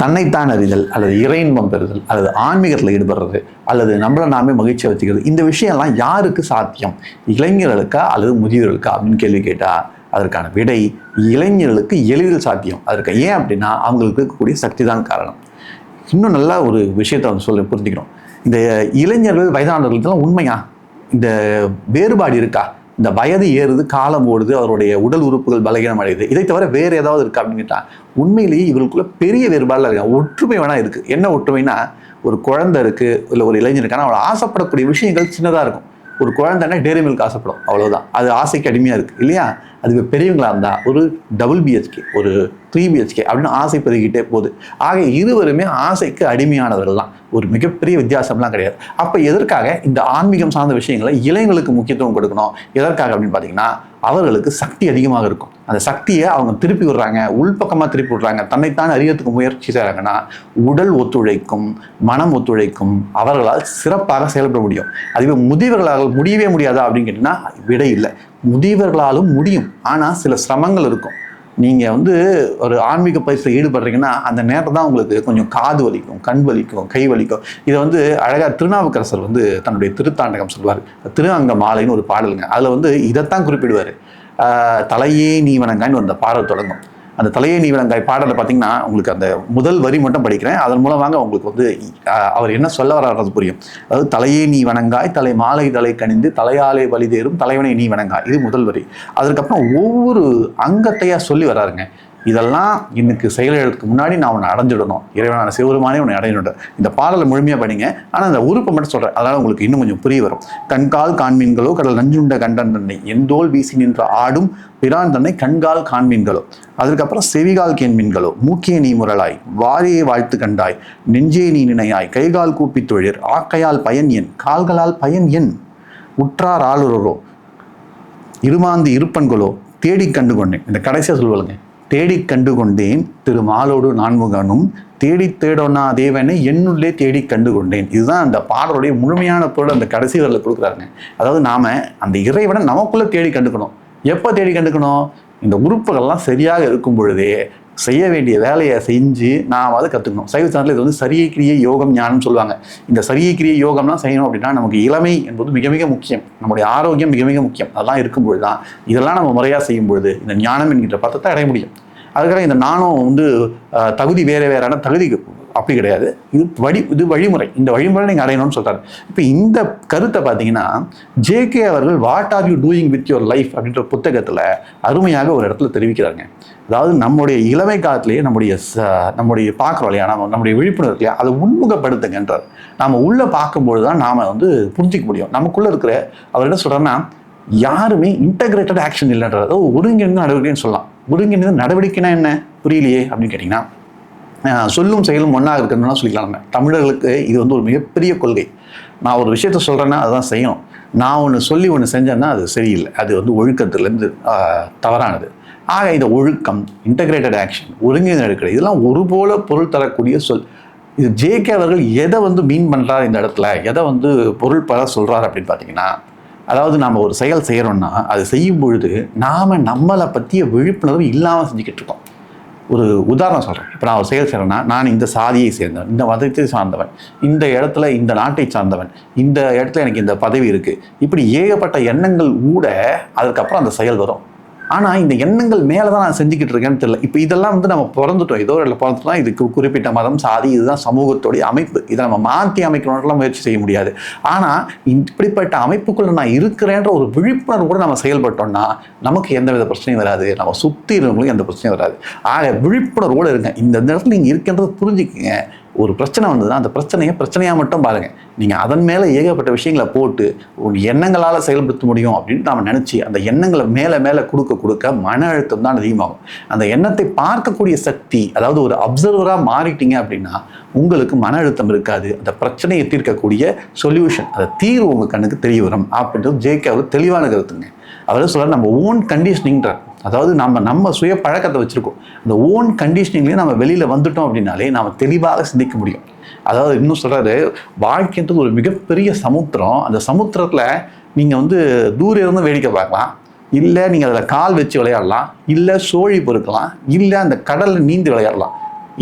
தன்னைத்தான் அறிதல் அல்லது இறையின்பம் பெறுதல் அல்லது ஆன்மீகத்தில் ஈடுபடுறது அல்லது நம்மளை நாமே மகிழ்ச்சியை வச்சுக்கிறது இந்த விஷயம்லாம் யாருக்கு சாத்தியம்? இளைஞர்களுக்கா அல்லது முதியோர்களுக்கா அப்படின்னு கேள்வி கேட்டால் அதற்கான விடை இளைஞர்களுக்கு எளிதில் சாத்தியம். அதற்கு ஏன் அப்படின்னா அவங்களுக்கு இருக்கக்கூடிய சக்தி தான் காரணம். இன்னும் நல்லா ஒரு விஷயத்தை வந்து சொல்ல புரிஞ்சுக்கிறோம். இந்த இளைஞர்கள் வயதானவர்களுக்கெல்லாம் உண்மையா? இந்த வேறுபாடு இருக்கா? இந்த வயது ஏறுது காலம் ஓடுது அவருடைய உடல் உறுப்புகள் பலகீனம் அடையுது. இதை தவிர வேறு ஏதாவது இருக்கா அப்படின்னு கேட்டால் உண்மையிலேயே இவர்களுக்குள்ள பெரிய வேறுபாடுலாம் இருக்கு ஒற்றுமை வேணால் இருக்குது என்ன ஒற்றுமைனா ஒரு குழந்தை இருக்குது இல்லை ஒரு இளைஞர் இருக்கானா அவள் ஆசைப்படக்கூடிய விஷயங்கள் சின்னதாக இருக்கும். ஒரு குழந்தைன்னா டேரி மில்க் ஆசைப்படும். அவ்வளோதான் அது ஆசைக்கு அடிமையாக இருக்குது இல்லையா? அது பெரியவங்களா இருந்தால் ஒரு டபுள் பிஹெச்கே ஒரு த்ரீ பிஹெச்கே அப்படின்னு ஆசை பெருகிட்டே போகுது. ஆக இருவருமே ஆசைக்கு அடிமையானவர்கள் தான் ஒரு மிகப்பெரிய வித்தியாசம்லாம் கிடையாது. அப்போ எதற்காக இந்த ஆன்மீகம் சார்ந்த விஷயங்களை இளைஞர்களுக்கு முக்கியத்துவம் கொடுக்கணும்? எதற்காக அப்படின்னு பார்த்தீங்கன்னா அவர்களுக்கு சக்தி அதிகமாக இருக்கும். அந்த சக்தியை அவங்க திருப்பி விடுறாங்க உள்பக்கமாக திருப்பி விடுறாங்க. தன்னைத்தான் அறியறதுக்கு முயற்சி செய்கிறாங்கன்னா உடல் ஒத்துழைக்கும் மனம் ஒத்துழைக்கும் அவர்களால் சிறப்பாக செயல்பட முடியும். அதுவே முதியவர்களால் முடியவே முடியாதா அப்படின்னு கேட்டிங்கன்னா விடை இல்லை. முதியவர்களாலும் முடியும். ஆனால் சில சிரமங்கள் இருக்கும். நீங்கள் வந்து ஒரு ஆன்மீக பயிற்சியில் ஈடுபடுறீங்கன்னா அந்த நேரம் தான் உங்களுக்கு கொஞ்சம் காது வலிக்கும் கண் வலிக்கும் கை வலிக்கும். இதை வந்து அழகாக திருநாவுக்கரசர் வந்து தன்னுடைய திருத்தாண்டகம் சொல்வார். திரு அங்க மாலைன்னு ஒரு பாடலுங்க. அதில் வந்து இதைத்தான் குறிப்பிடுவார். தலையே நீ வணங்கான்னு அந்த பாடல் தொடங்கும். அந்த தலையே நீ விளங்காய் பாடலை பார்த்தீங்கன்னா உங்களுக்கு அந்த முதல் வரி மட்டும் படிக்கிறேன். அதன் மூலமாக உங்களுக்கு வந்து அவர் என்ன சொல்ல வர்றது புரியும். அதாவது தலையே நீ வணங்காய் தலை மாலை தலை கணிந்து தலையாலே வழிதேறும் தலைவனை நீ வணங்காய் இது முதல் வரி. அதற்கப்புறம் ஒவ்வொரு அங்கத்தையாக சொல்லி வராருங்க இதெல்லாம் இன்னைக்கு செயல்களுக்கு முன்னாடி நான் உன்னை அடைஞ்சிடணும். இறைவனான சிவருமானே உன்னை அடைஞ்சிடணும் இந்த பாடலை முழுமையாக படிங்க. ஆனால் அந்த உறுப்பை மட்டும் சொல்கிறேன் அதனால் உங்களுக்கு இன்னும் கொஞ்சம் புரிய வரும். கண்கால் காண்மீன்களோ கடல் நஞ்சுண்ட கண்டன் தன்னை எந்தோல் வீசி நின்ற ஆடும் பிரான் தன்னை கண்கால் காண்மீன்களோ. அதற்கப்புறம் செவிகால் கேண்மீன்களோ மூக்கிய நீ முரலாய் வாரியை வாழ்த்து கண்டாய் நெஞ்சே நீ நினையாய் கைகால் கூப்பி தொழிற் ஆக்கையால் பயன் என் கால்களால் பயன் என். உற்றார் ஆளுறரோ இருமாந்து இருப்பன்களோ தேடி கண்டு கொண்டேன் இந்த கடைசியாக சொல்லுவாங்க தேடி கண்டு கொண்டேன் திரு மாலோடு நான்முகனும் தேடி தேடோனா தேவனை என்னுள்ளே தேடி கண்டு கொண்டேன் இதுதான் அந்த பாடலுடைய முழுமையான பொருள் அந்த கடைசி வரல கொடுக்குறாங்க அதாவது நாம் அந்த இறைவனை நமக்குள்ளே தேடி கண்டுக்கணும். எப்போ தேடி கண்டுக்கணும்? இந்த உறுப்புகள்லாம் சரியாக இருக்கும் பொழுதே செய்ய வேண்டிய வேலையை செஞ்சு நாம் அதை கற்றுக்கணும் சைவ சார்ந்தில் இது வந்து சரியை கிரியை யோகம் ஞானம் சொல்லுவாங்க. இந்த சரியை கிரியை யோகம்லாம் செய்யணும் அப்படின்னா நமக்கு இளமை என்பது மிக மிக முக்கியம். நம்முடைய ஆரோக்கியம் மிக மிக முக்கியம். அதெல்லாம் இருக்கும்பொழுது தான் இதெல்லாம் நம்ம முறையாக செய்யும் பொழுது இந்த ஞானம் என்கின்ற பத்தத்தை அடைய முடியும். அதுக்காக இந்த நாணம் வந்து தகுதி வேறு வேறான தகுதி அப்படி கிடையாது. இது வழி இது வழிமுறை. இந்த வழிமுறை நீங்கள் அடையணும்னு சொல்கிறாரு இப்போ இந்த கருத்தை பார்த்தீங்கன்னா ஜேகே அவர்கள் what are you doing with your life அப்படின்ற புத்தகத்தில் அருமையாக ஒரு இடத்துல தெரிவிக்கிறாங்க. அதாவது நம்முடைய இளமை காலத்திலேயே நம்முடைய ச- நம்முடைய பார்க்குறோம் இல்லையா? நம்ம நம்முடைய விழிப்புணர்வு இல்லையா? அதை உண்முகப்படுத்துங்கன்றார் நாம் உள்ளே பார்க்கும்பொழுது தான் நாம் வந்து புரிஞ்சிக்க முடியும். நமக்குள்ளே இருக்கிற அவர் என்ன சொல்கிறேன்னா யாருமே இன்டகிரேட்டட் ஆக்ஷன் இல்லைன்றது அதாவது ஒருங்கிணைந்த நடவடிக்கைன்னு சொல்லலாம். ஒருங்கிணைந்த நடவடிக்கைனா என்ன? புரியலையே அப்படின்னு கேட்டிங்கன்னா சொல்லும் செயலும் ஒன்றாக இருக்கணும்னா சொல்லிக்கலாம் நம்ம. தமிழர்களுக்கு இது வந்து ஒரு மிகப்பெரிய கொள்கை. நான் ஒரு விஷயத்த சொல்கிறேன்னா அதுதான் செய்யணும். நான் ஒன்று சொல்லி ஒன்று செஞ்சேன்னா அது சரியில்லை. அது வந்து ஒழுக்கத்துலேருந்து தவறானது. ஆக இந்த ஒழுக்கம் இன்டகிரேட்டட் ஆக்ஷன் ஒருங்கிணைந்த நடக்கிறது இதெல்லாம் ஒரு போல பொருள் தரக்கூடிய சொல். இது ஜேகே அவர்கள் எதை வந்து மீன் பண்ணுறார் இந்த இடத்துல? எதை வந்து பொருள் பல சொல்கிறார் அப்படின்னு பார்த்தீங்கன்னா அதாவது நாம் ஒரு செயல் செய்கிறோம்னா அது செய்யும் பொழுது நாம் நம்மளை பற்றிய விழிப்புணர்வு இல்லாமல் செஞ்சுக்கிட்டு இருக்கோம். ஒரு உதாரணம் சொல்கிறேன் இப்போ நான் ஒரு செயல் செய்கிறேன்னா நான் இந்த சாதியை சேர்ந்தவன் இந்த மதத்தை சார்ந்தவன் இந்த இடத்துல இந்த நாட்டை சார்ந்தவன் இந்த இடத்துல எனக்கு இந்த பதவி இருக்குது இப்படி ஏகப்பட்ட எண்ணங்கள் கூட அதுக்கப்புறம் அந்த செயல் வரும். ஆனால் இந்த எண்ணங்கள் மேலே தான் நான் செஞ்சுக்கிட்டு இருக்கேன்னு தெரியல. இப்போ இதெல்லாம் வந்து நம்ம பிறந்துட்டோம். ஏதோ இல்லை பிறந்துட்டோம் இதுக்கு குறிப்பிட்ட மதம் சாதி இதுதான் சமூகத்துடைய அமைப்பு. இதை நம்ம மாற்றி அமைக்கணும்லாம் முயற்சி செய்ய முடியாது. ஆனால் இப்படிப்பட்ட அமைப்புக்குள்ள நான் இருக்கிறேன்ற ஒரு விழிப்புணர்வு கூட நம்ம செயல்பட்டோம்னா நமக்கு எந்த வித பிரச்சனையும் வராது. நம்ம சுற்றி இருக்கவங்களுக்கு எந்த பிரச்சனையும் வராது. ஆக விழிப்புணர்வோடு இருங்க. இந்த நேரத்தில் நீங்கள் இருக்கின்றது புரிஞ்சுக்கங்க. ஒரு பிரச்சனை வந்ததுன்னா அந்த பிரச்சனையை பிரச்சனையாக மட்டும் பாருங்கள் நீங்கள் அதன் மேலே ஏகப்பட்ட விஷயங்களை போட்டு உங்கள் எண்ணங்களால் செயல்படுத்த முடியும் அப்படின்னு நாம் நினச்சி அந்த எண்ணங்களை மேலே மேலே கொடுக்க கொடுக்க மன அழுத்தம் தான் அதிகமாகும். அந்த எண்ணத்தை பார்க்கக்கூடிய சக்தி அதாவது ஒரு அப்சர்வராக மாறிட்டீங்க அப்படின்னா உங்களுக்கு மன அழுத்தம் இருக்காது. அந்த பிரச்சனையை தீர்க்கக்கூடிய சொல்யூஷன் அந்த தீர்வு உங்கள் கண்ணுக்கு தெரிய வரும். அப்படின்றது ஜேகே அவர் தெளிவான கருத்துங்க. அவர் சொல்ற நம்ம ஓன் கண்டிஷனிங்கிறார் அதாவது நம்ம நம்ம சுய பழக்கத்தை வச்சுருக்கோம். அந்த ஓன் கண்டிஷனிங்லேயே நம்ம வெளியில் வந்துட்டோம் அப்படின்னாலே நாம் தெளிவாக சிந்திக்க முடியும். அதாவது இன்னும் சொல்கிறாரு வாழ்க்கைன்றது ஒரு மிகப்பெரிய சமுத்திரம். அந்த சமுத்திரத்தில் நீங்கள் வந்து தூர இருந்து வேடிக்கை பார்க்கலாம். இல்லை நீங்கள் அதில் கால் வச்சு விளையாடலாம். இல்லை சோழி பொறுக்கலாம். இல்லை அந்த கடலில் நீந்தி விளையாடலாம்.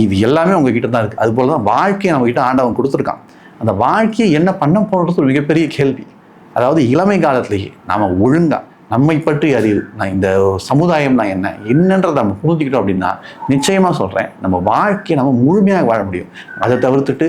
இது எல்லாமே உங்ககிட்ட தான் இருக்குது அதுபோல் தான் வாழ்க்கையை நம்மகிட்ட ஆண்டவன் கொடுத்துருக்கான். அந்த வாழ்க்கையை என்ன பண்ண போகிறது ஒரு மிகப்பெரிய கேள்வி. அதாவது இளமை காலத்திலேயே நாம் ஒழுங்காக நம்மை பற்றி அறிவு. நான் இந்த சமுதாயம்னா என்ன என்னன்றதை நம்ம புரிஞ்சுக்கிட்டோம் அப்படின்னா நிச்சயமாக சொல்கிறேன் நம்ம வாழ்க்கையை நம்ம முழுமையாக வாழ முடியும். அதை தவிர்த்துட்டு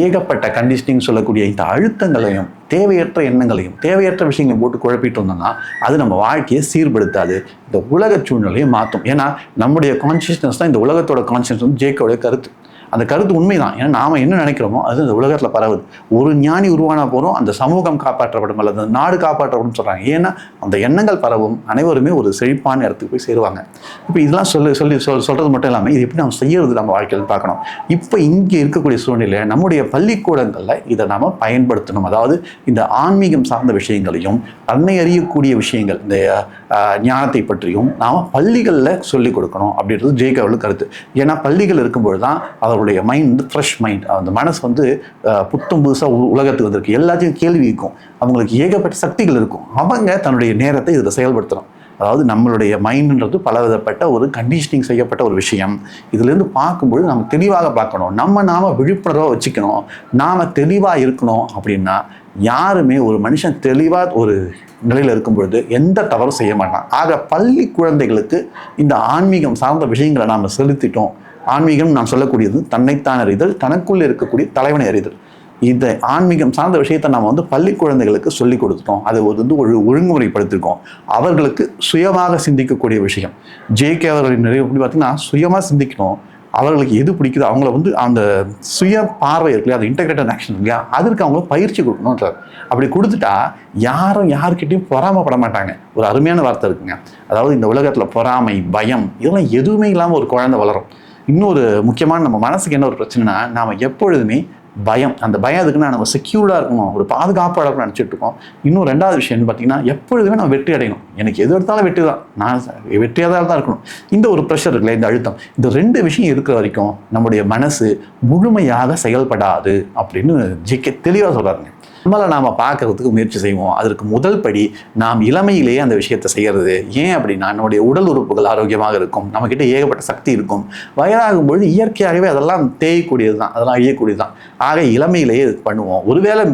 ஏகப்பட்ட கண்டிஷனிங் சொல்லக்கூடிய இந்த அழுத்தங்களையும் தேவையற்ற எண்ணங்களையும் தேவையற்ற விஷயங்களையும் போட்டு குழப்பிட்டு வந்தோம்னா அது நம்ம வாழ்க்கையை சீர்படுத்தாது இந்த உலக சூழ்நிலையை மாற்றும் ஏன்னா நம்முடைய கான்சியஸ்னஸ் தான் இந்த உலகத்தோட கான்சியஸ்னஸ் வந்து ஜேக்கோடைய கருத்து. அந்த கருத்து உண்மைதான். ஏன்னா நாம என்ன நினைக்கிறோமோ அது இந்த உலகத்தில் பரவுது. ஒரு ஞானி உருவானா போறோம் அந்த சமூகம் காப்பாற்றப்படும் அல்லது நாடு காப்பாற்றப்படும் சொல்றாங்க. ஏன்னா அந்த எண்ணங்கள் பரவும் அனைவருமே ஒரு செழிப்பான இடத்துக்கு போய் சேருவாங்க. இப்போ இதெல்லாம் சொல்லி சொல்லி சொல் சொல்றது மட்டும் இல்லாமல் இது எப்படி நம்ம செய்யறது நம்ம வாழ்க்கையில் பார்க்கணும். இப்போ இங்கே இருக்கக்கூடிய சூழ்நிலையை நம்முடைய பள்ளிக்கூடங்களில் இதை நாம பயன்படுத்தணும். அதாவது இந்த ஆன்மீகம் சார்ந்த விஷயங்களையும் தன்னை அறியக்கூடிய விஷயங்கள் இந்த ஞானத்தை பற்றியும் நாம் பள்ளிகளில் சொல்லிக் கொடுக்கணும் அப்படின்றது ஜெய்கவலுக்கு கருத்து. ஏன்னா பள்ளிகள் இருக்கும்பொழுது தான் அவருடைய மைண்ட் ஃப்ரெஷ் மைண்ட் அந்த மனசு வந்து புத்தம் புதுசாக உலகத்துக்கு வந்திருக்கு. எல்லாத்தையும் கேள்வி இருக்கும் அவங்களுக்கு ஏகப்பட்ட சக்திகள் இருக்கும். அவங்க தன்னுடைய நேரத்தை இதில் செயல்படுத்தணும். அதாவது நம்மளுடைய மைண்டுன்றது பலவிதப்பட்ட ஒரு கண்டிஷனிங் செய்யப்பட்ட ஒரு விஷயம். இதுலேருந்து பார்க்கும்பொழுது நம்ம தெளிவாக பார்க்கணும். நம்ம நாம் விழிப்புணர்வாக வச்சுக்கணும். நாம் தெளிவாக இருக்கணும் அப்படின்னா யாருமே ஒரு மனுஷன் தெளிவாக ஒரு நிலையில் இருக்கும் பொழுது எந்த தவறும் செய்ய மாட்டான். ஆக பள்ளி குழந்தைகளுக்கு இந்த ஆன்மீகம் சார்ந்த விஷயங்களை நாம் செலுத்திட்டோம். ஆன்மீகம் நான் சொல்லக்கூடியது தன்னைத்தான் அறிதல் தனக்குள் இருக்கக்கூடிய தலைவனை அறிதல். இந்த ஆன்மீகம் சார்ந்த விஷயத்தை நாம் வந்து பள்ளி குழந்தைகளுக்கு சொல்லி கொடுத்துட்டோம். அதை ஒரு வந்து ஒரு ஒழுங்குமுறைப்படுத்திருக்கோம். அவர்களுக்கு சுயமாக சிந்திக்கக்கூடிய விஷயம். ஜேகே அவர்களின் நிறைவு எப்படி பார்த்தீங்கன்னா சுயமாக சிந்திக்கணும். அவர்களுக்கு எது பிடிக்குதோ அவங்கள வந்து அந்த சுய பார்வை இருக்கு இல்லையா அந்த இன்டகிரேட்டட் ஆக்ஷன் இல்லையா அதற்கு அவங்க பயிற்சி கொடுக்கணுன்றார். அப்படி கொடுத்துட்டா யாரும் யாருக்கிட்டையும் பொறாமப்பட மாட்டாங்க. ஒரு அருமையான வார்த்தை இருக்குங்க. அதாவது இந்த உலகத்தில் பொறாமை பயம் இதெல்லாம் எதுவுமே இல்லாமல் ஒரு குழந்தை வளரும். இன்னொரு முக்கியமான நம்ம மனசுக்கு என்ன ஒரு பிரச்சனைனா நாம் எப்பொழுதுமே பயம். அந்த பயம் எதுக்குன்னா நம்ம செக்யூர்டாக இருக்கணும். ஒரு பாதுகாப்பாக இருக்கணும் நினச்சிட்டு இருக்கோம். இன்னும் ரெண்டாவது விஷயம் பார்த்தீங்கன்னா எப்பொழுதுமே நம்ம வெற்றி அடையணும். எனக்கு எது எடுத்தாலும் வெற்றி தான். நான் வெற்றியாக தான் இருக்கணும். இந்த ஒரு ப்ரெஷர் இருக்குல்ல இந்த அழுத்தம். இந்த ரெண்டு விஷயம் இருக்கிற வரைக்கும் நம்முடைய மனசு முழுமையாக செயல்படாது அப்படின்னு ஜிகே தெளிவாக சொல்கிறாருங்க நம்மளை நாம் பார்க்கறதுக்கு முயற்சி செய்வோம். அதற்கு முதல் படி நாம் இளமையிலேயே அந்த விஷயத்தை செய்கிறது ஏன் அப்படின்னா நம்முடைய உடல் உறுப்புகள் ஆரோக்கியமாக இருக்கும். நம்மக்கிட்ட ஏகப்பட்ட சக்தி இருக்கும். வயதாகும் பொழுது இயற்கையாகவே அதெல்லாம் தேயக்கூடியது தான். அதெல்லாம் அழியக்கூடியது தான் ஆக இளமையிலேயே இது பண்ணுவோம். ஒருவேளை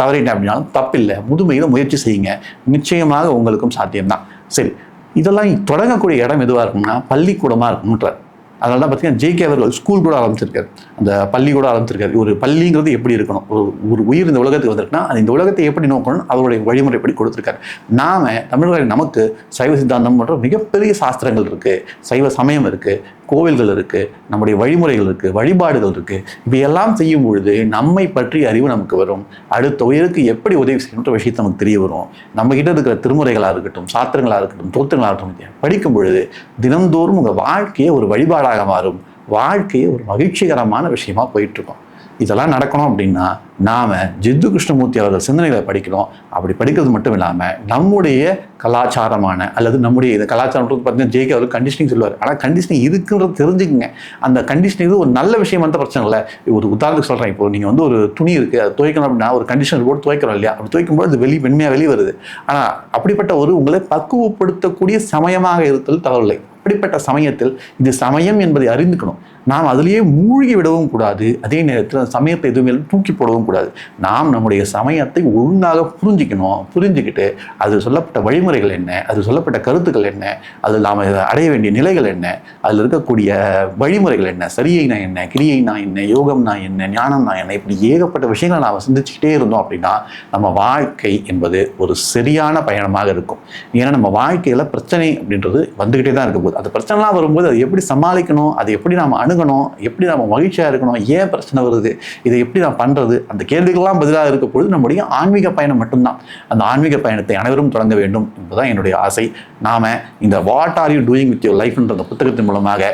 தவறிட்டேன் அப்படின்னாலும் தப்பில்லை. முதுமையில் முயற்சி செய்யுங்க. நிச்சயமாக உங்களுக்கும் சாத்தியம்தான். சரி. இதெல்லாம் தொடங்கக்கூடிய இடம் எதுவாக இருக்கும்னா பள்ளிக்கூடமாக இருக்கும்ன்றார். அதனால தான் பார்த்தீங்கன்னா ஜேகே அவர்கள் ஸ்கூல் கூட ஆரம்பிச்சிருக்காரு. அந்த பள்ளி கூட ஆரம்பிச்சிருக்காரு. ஒரு பள்ளிங்கிறது எப்படி இருக்கணும்? ஒரு ஒரு உயிர் இந்த உலகத்துக்கு வந்திருக்குன்னா அது இந்த உலகத்தை எப்படி நோக்கணும் அவருடைய வழிமுறைப்படி கொடுத்துருக்காரு. நாம தமிழர்கள் நமக்கு சைவ சித்தாந்தம் போன்ற மிகப்பெரிய சாஸ்திரங்கள் இருக்குது சைவ சமயம் இருக்குது கோவில்கள் இருக்குது நம்முடைய வழிமுறைகள் இருக்குது வழிபாடுகள் இருக்கு. இவையெல்லாம் செய்யும் பொழுது நம்மை பற்றிய அறிவு நமக்கு வரும். அடுத்த உயருக்கு எப்படி உதவி செய்யணுன்ற விஷயத்தை நமக்கு தெரிய வரும். நம்மக்கிட்ட இருக்கிற திருமுறைகளாக இருக்கட்டும் சாத்திரங்களாக இருக்கட்டும் தோத்திரங்களாக இருக்கட்டும் படிக்கும் பொழுது தினந்தோறும் உங்கள் வாழ்க்கையே ஒரு வழிபாடாக மாறும். வாழ்க்கையே ஒரு மகிழ்ச்சிகரமான விஷயமா போயிட்டுருக்கோம் இதெல்லாம் நடக்கணும் அப்படின்னா நாம் ஜித்து கிருஷ்ணமூர்த்தி அவர்கள் சிந்தனைகளை படிக்கணும். அப்படி படிக்கிறது மட்டும் இல்லாமல் நம்முடைய கலாச்சாரமான அல்லது நம்முடைய இது கலாச்சாரம் பார்த்தீங்கன்னா ஜேகே அவர் கண்டிஷனிங் சொல்லுவார். ஆனால் கண்டிஷனிங் இருக்குன்றது தெரிஞ்சுக்குங்க. அந்த கண்டிஷனிங் இது ஒரு நல்ல விஷயம் வந்து பிரச்சனை இல்லை. ஒரு உதாரணத்துக்கு சொல்கிறேன் இப்போ நீங்கள் வந்து ஒரு துணி இருக்குது அது துவைக்கணும் அப்படின்னா ஒரு கண்டிஷனர் போட்டு துவைக்கிறோம் இல்லையா? அப்படி துவைக்கும் போது அது வெளி வெண்மையாக வெளியே வருது. ஆனால் அப்படிப்பட்ட ஒரு உங்களை பக்குவப்படுத்தக்கூடிய சமயமாக இருத்தல் தவறில்லை. அப்படிப்பட்ட சமயத்தில் இது சமயம் என்பதை அறிந்துக்கணும். நாம் அதிலேயே மூழ்கி விடவும் கூடாது. அதே நேரத்தில் சமயத்தை எதுவுமே தூக்கி போடவும் கூடாது. நாம் நம்முடைய சமயத்தை ஒழுங்காக புரிஞ்சிக்கணும். புரிஞ்சுக்கிட்டு அது சொல்லப்பட்ட வழிமுறைகள் என்ன? அது சொல்லப்பட்ட கருத்துக்கள் என்ன? அதில் நாம் அடைய வேண்டிய நிலைகள் என்ன? அதில் இருக்கக்கூடிய வழிமுறைகள் என்ன? சரியைனா என்ன? கிரியைனா என்ன? யோகம்னா என்ன? ஞானம்னா என்ன? இப்படி ஏகப்பட்ட விஷயங்களை நாம் சிந்திச்சுக்கிட்டே இருந்தோம் அப்படின்னா நம்ம வாழ்க்கை என்பது ஒரு சரியான பயணமாக இருக்கும். ஏன்னா நம்ம வாழ்க்கையில் பிரச்சனை அப்படின்றது வந்துக்கிட்டே தான் இருக்கும் போது. அந்த பிரச்சனைலாம் வரும்போது அதை எப்படி சமாளிக்கணும்? அதை எப்படி நாம் அணுகணும் எப்படி நம்ம மகிழ்ச்சியாக இருக்கணும் ஏன் பிரச்சனை வருது இதை எப்படி நான் பண்ணுறது அந்த கேள்விகள்லாம் பதிலாக இருக்க பொழுது நம்முடைய ஆன்மீக பயணம் மட்டும்தான். அந்த ஆன்மீக பயணத்தை அனைவரும் தொடங்க வேண்டும் என்பதுதான் என்னுடைய ஆசை. நாம் இந்த what are you doing with your லைஃப்ன்ற அந்த புத்தகத்தின் மூலமாக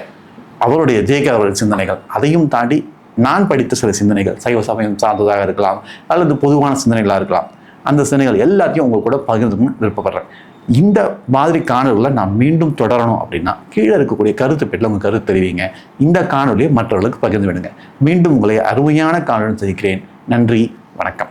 அவருடைய ஜேகே அவர்கள் சிந்தனைகள் அதையும் தாண்டி நான் படித்த சில சிந்தனைகள் சைவ சமயம் சார்ந்ததாக இருக்கலாம் அல்லது பொதுவான சிந்தனைகளாக இருக்கலாம் அந்த சிந்தனைகள் எல்லாத்தையும் உங்கள் கூட பகிர்ந்து விருப்பப்படுறேன். இந்த மாதிரி காணொலிகளை நான் மீண்டும் தொடரணும் அப்படின்னா கீழே இருக்கக்கூடிய கருத்து பெட்டில் உங்கள் கருத்து தெரிவிங்க. இந்த காணொலியை மற்றவர்களுக்கு பகிர்ந்து விடுங்க. மீண்டும் உங்களை அருமையான காணொலி சந்திக்கிறேன். நன்றி வணக்கம்.